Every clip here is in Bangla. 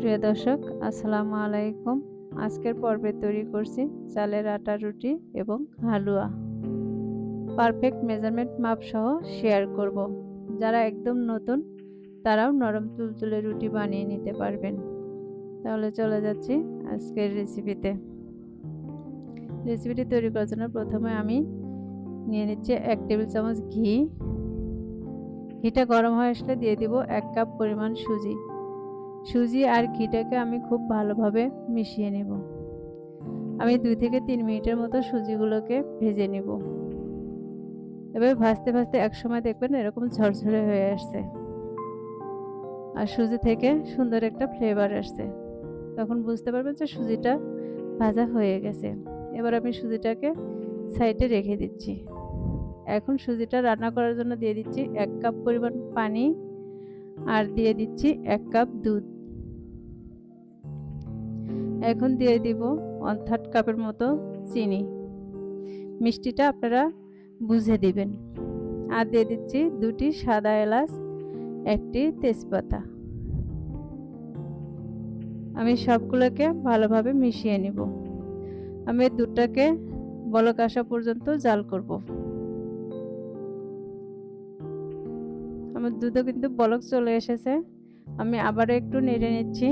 প্রিয় দর্শক, আসসালামু আলাইকুম। আজকের পর্বে তৈরি করছি চালের আটা, রুটি এবং হালুয়া। পারফেক্ট মেজারমেন্ট মাপ সহ শেয়ার করব। যারা একদম নতুন, তারাও নরম তুলতুলে রুটি বানিয়ে নিতে পারবেন। তাহলে চলে যাচ্ছি আজকের রেসিপিতে রেসিপিটি তৈরি করার জন্য প্রথমে আমি নিয়ে নিচ্ছি এক টেবিল চামচ ঘি। ঘিটা গরম হয়ে আসলে দিয়ে দিব এক কাপ পরিমাণ সুজি। সুজি আর ঘিটাকে আমি খুব ভালোভাবে মিশিয়ে নেব। আমি দুই থেকে তিন মিনিটের মতো সুজিগুলোকে ভেজে নেব। এবার ভাজতে ভাজতে এক সময় দেখবেন এরকম ঝরঝরে হয়ে আসছে। আর সুজি থেকে সুন্দর একটা ফ্লেভার আসছে। তখন বুঝতে পারবেন যে সুজিটা ভাজা হয়ে গেছে। এবার আমি সুজিটাকে সাইডে রেখে দিচ্ছি। এখন সুজিটা রান্না করার জন্য দিয়ে দিচ্ছি এক কাপ পরিমাণ পানি। আর দিয়ে দিচ্ছি এক কাপ দুধ। এখন দিয়ে দিব ওয়ান থার্ড কাপের মতো চিনি। মিষ্টিটা আপনারা বুঝে দিবেন। আর দিয়ে দিচ্ছি দুটি সাদা এলাচ, একটি তেজপাতা। আমি সবগুলোকে ভালোভাবে মিশিয়ে নিব। আমি দুধটাকে বলক আসা পর্যন্ত জাল করব। আমার দুধও কিন্তু বলক চলে এসেছে। আমি আবারও একটু নেড়ে নিচ্ছি।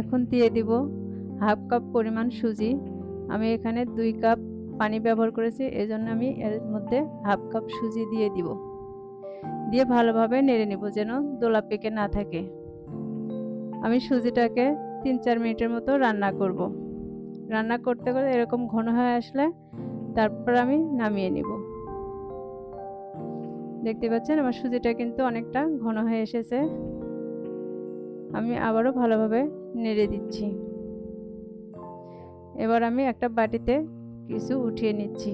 এখন দিয়ে দিব হাফ কাপ পরিমাণ সুজি। আমি এখানে দুই কাপ পানি ব্যবহার করেছি, এজন্য আমি এর মধ্যে হাফ কাপ সুজি দিয়ে দিব। দিয়ে ভালোভাবে নেড়ে নিব যেন দোলা পেকে না থাকে। আমি সুজিটাকে তিন চার মিনিটের মতো রান্না করব। রান্না করতে করতে এরকম ঘন হয়ে আসলে তারপর আমি নামিয়ে নিব। দেখতে পাচ্ছেন, আমার সুজিটা কিন্তু অনেকটা ঘন হয়ে এসেছে। আমি আবারও ভালোভাবে নেড়ে দিচ্ছি। এবার আমি একটা বাটিতে কিছু উঠিয়ে নিচ্ছি।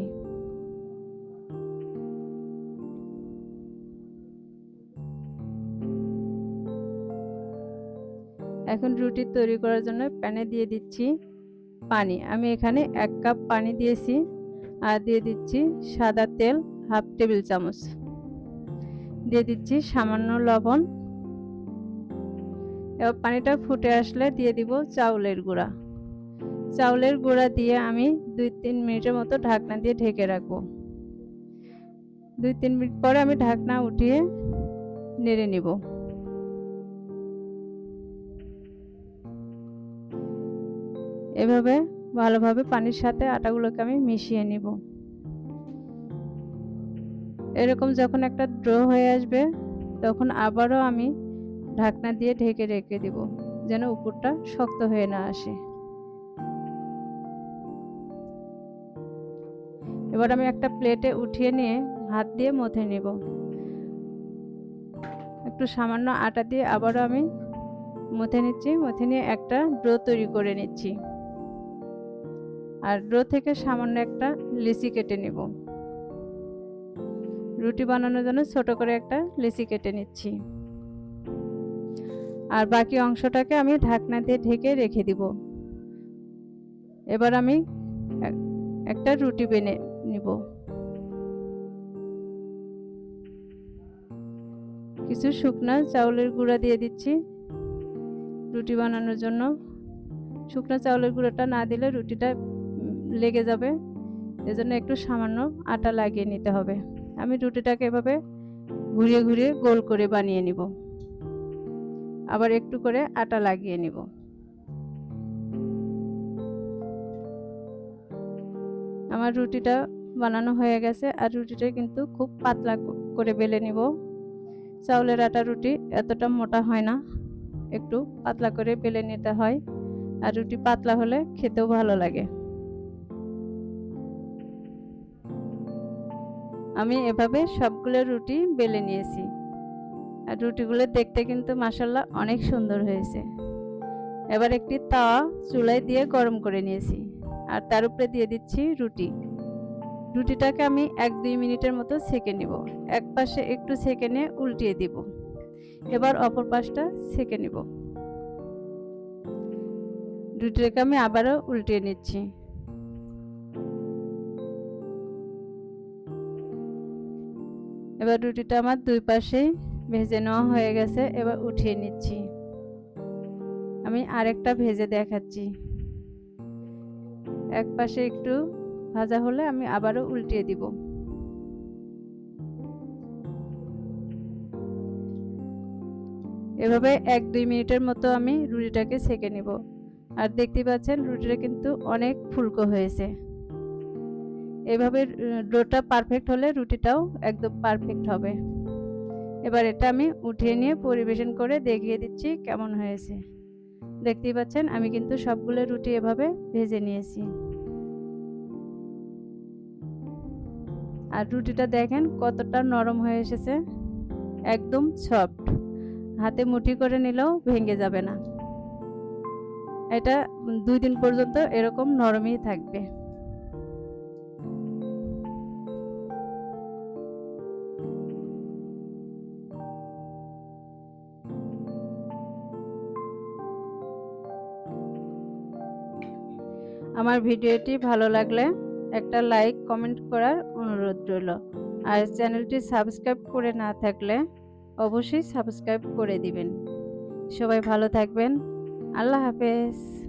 এখন রুটি তৈরি করার জন্য প্যানে দিয়ে দিচ্ছি পানি। আমি এখানে এক কাপ পানি দিয়েছি আর দিয়ে দিচ্ছি সাদা তেল হাফ টেবিল চামচ। দিয়ে দিচ্ছি সামান্য লবণ এবার পানিটা ফুটে আসলে দিয়ে দিব চাউলের গুঁড়া। চাউলের গুঁড়া দিয়ে আমি দুই তিন মিনিটের মতো ঢাকনা দিয়ে ঢেকে রাখব। দুই তিন মিনিট পরে আমি ঢাকনা উঠিয়ে নেড়ে নিব। এভাবে ভালোভাবে পানির সাথে আটাগুলোকে আমি মিশিয়ে নিব। এরকম যখন একটা ড্র হয়ে আসবে, তখন আবারও আমি ঢাকনা দিয়ে ঢেকে রেখে দিব, যেন উপরটা শক্ত হয়ে না আসে। এবার আমি একটা প্লেটে উঠিয়ে নিয়ে হাত দিয়ে মথে নেব। একটু সামান্য আটা দিয়ে আবারও আমি মথে নিচ্ছি, মথে নিয়ে একটা ড্রো তৈরি করে নিচ্ছি। আর ড্রো থেকে সামান্য একটা লিচি কেটে নেব। রুটি বানানোর জন্য ছোট করে একটা লিচি কেটে নিচ্ছি। আর বাকি অংশটাকে আমি ঢাকনা দিয়ে ঢেকে রেখে দিব। এবার আমি একটা রুটি বেনে নিব। কিছু শুকনা চাউলের গুঁড়া দিয়ে দিচ্ছি রুটি বানানোর জন্য। শুকনো চাউলের গুঁড়োটা না দিলে রুটিটা লেগে যাবে। এজন্য একটু সামান্য আটা লাগিয়ে নিতে হবে। আমি রুটিটাকে এভাবে ঘুরিয়ে ঘুরিয়ে গোল করে বানিয়ে নিব। আবার একটু করে আটা লাগিয়ে নিব। আমার রুটিটা বানানো হয়ে গেছে আর রুটিটা কিন্তু খুব পাতলা করে বেলে নিব। চাউলের আটা রুটি এতটা মোটা হয় না, একটু পাতলা করে বেলে নিতে হয় আর রুটি পাতলা হলে খেতেও ভালো লাগে। আমি এভাবে সবগুলো রুটি বেলে নিয়েছি। রুটিগুলো দেখতে কিন্তু মাসাল্লাহ অনেক সুন্দর হয়েছে। এবার একটি তাওয়া চুলায় দিয়ে গরম করে নিয়েছি আর তার উপরে দিয়ে দিচ্ছি রুটি। রুটিটাকে আমি এক দুই মিনিটের মতো সেকে নিব। এক পাশে একটু সেকে নিয়ে উল্টিয়ে দিব। এবার অপর পাশটা সেকে নিব। রুটিটাকে আমি আবারও উল্টিয়ে নিচ্ছি। এবার রুটিটা আমার দুই পাশেই ভেজে নেওয়া হয়ে গেছে, এবার উঠিয়ে নিচ্ছি। আমি আরেকটা ভেজে দেখাচ্ছি। এক পাশে একটু ভাজা হলে আমি আবারও উল্টিয়ে দিব। এভাবে এক দুই মিনিটের মতো আমি রুটিটাকে সেকে নিব। আর দেখতে পাচ্ছেন, রুটিটা কিন্তু অনেক ফুলকো হয়েছে। এভাবে ডোটা পারফেক্ট হলে রুটিটাও একদম পারফেক্ট হবে। এবার এটা আমি উঠিয়ে নিয়ে পরিবেশন করে দেখিয়ে দিচ্ছি কেমন হয়েছে। দেখতেই পাচ্ছেন, আমি কিন্তু সবগুলো রুটি এভাবে ভেজে নিয়েছি। আর রুটিটা দেখেন কতটা নরম হয়ে এসেছে, একদম সফট। হাতে মুঠি করে নিলেও ভেঙে যাবে না। এটা দুই দিন পর্যন্ত এরকম নরমই থাকবে। আমার ভিডিওটি ভালো লাগলে একটা লাইক, কমেন্ট করার অনুরোধ রইল। আর চ্যানেলটি সাবস্ক্রাইব করে না থাকলে অবশ্যই সাবস্ক্রাইব করে দিবেন। সবাই ভালো থাকবেন। আল্লাহ হাফেজ।